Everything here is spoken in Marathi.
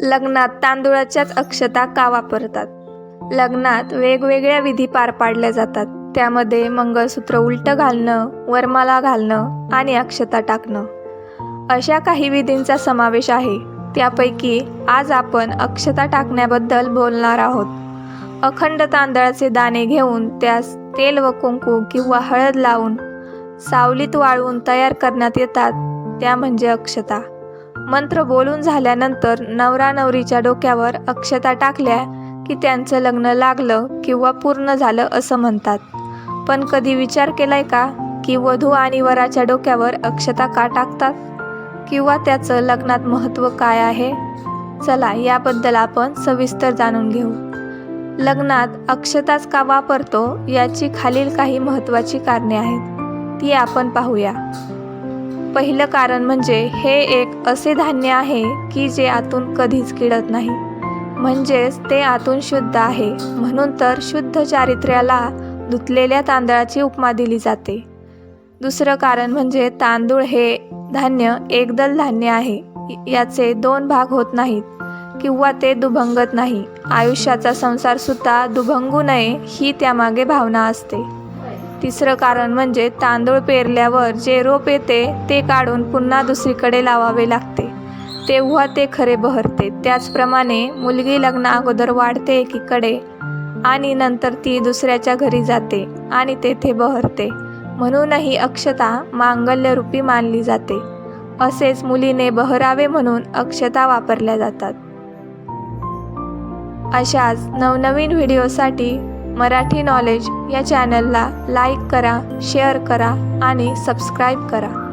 लग्नात तांदूळाच्याच अक्षता का वापरतात? लग्नात वेगवेगळ्या विधी पार पाडल्या जातात. त्यामध्ये मंगळसूत्र उलटं घालणं वरमाला घालणं आणि अक्षता टाकणं. अशा काही विधींचा समावेश आहे. त्यापैकी आज आपण अक्षता टाकण्याबद्दल बोलणार आहोत. अखंड तांदळाचे दाणे घेऊन त्यास तेल व कुंकू किंवा हळद लावून सावलीत वाळवून तयार करण्यात येतात. त्या म्हणजे अक्षता. मंत्र बोलून झाल्यानंतर नवरा नवरीच्या डोक्यावर अक्षता टाकल्या की त्यांचं लग्न लागलं किंवा पूर्ण झालं असं म्हणतात. पण कधी विचार केलाय का की वधू आणि वराच्या डोक्यावर अक्षता का टाकतात? किंवा त्याचं लग्नात महत्त्व काय आहे? चला याबद्दल आपण सविस्तर जाणून घेऊ. लग्नात अक्षताच का वापरतो याची खालील काही महत्त्वाची कारणे आहेत. ती आपण पाहूया. पहिलं कारण म्हणजे हे एक असे धान्य आहे की जे आतून कधीच किडत नाही. म्हणजेच ते आतून शुद्ध आहे. म्हणून तर शुद्ध चारित्र्याला धुतलेल्या तांदळाची उपमा दिली जाते. दुसरं कारण म्हणजे तांदूळ हे धान्य एकदल धान्य आहे. याचे दोन भाग होत नाहीत. किंवा ते दुभंगत नाही. आयुष्याचा संसारसुद्धा दुभंगू नये ही त्यामागे भावना असते. तिसरं कारण म्हणजे तांदूळ पेरल्यावर जे रोप येते ते काढून पुन्हा दुसरीकडे लावावे लागते. तेव्हा ते खरे बहरते. त्याचप्रमाणे मुलगी लग्न अगोदर वाढते एकीकडे आणि नंतर ती दुसऱ्याच्या घरी जाते आणि तेथे बहरते. म्हणूनही अक्षता मांगल्यरूपी मानली जाते. असेच मुलीने बहरावे म्हणून अक्षता वापरल्या जातात. अशाच नवनवीन व्हिडिओसाठी मराठी नॉलेज या चॅनलला लाईक करा शेअर करा आणि सबस्क्राईब करा.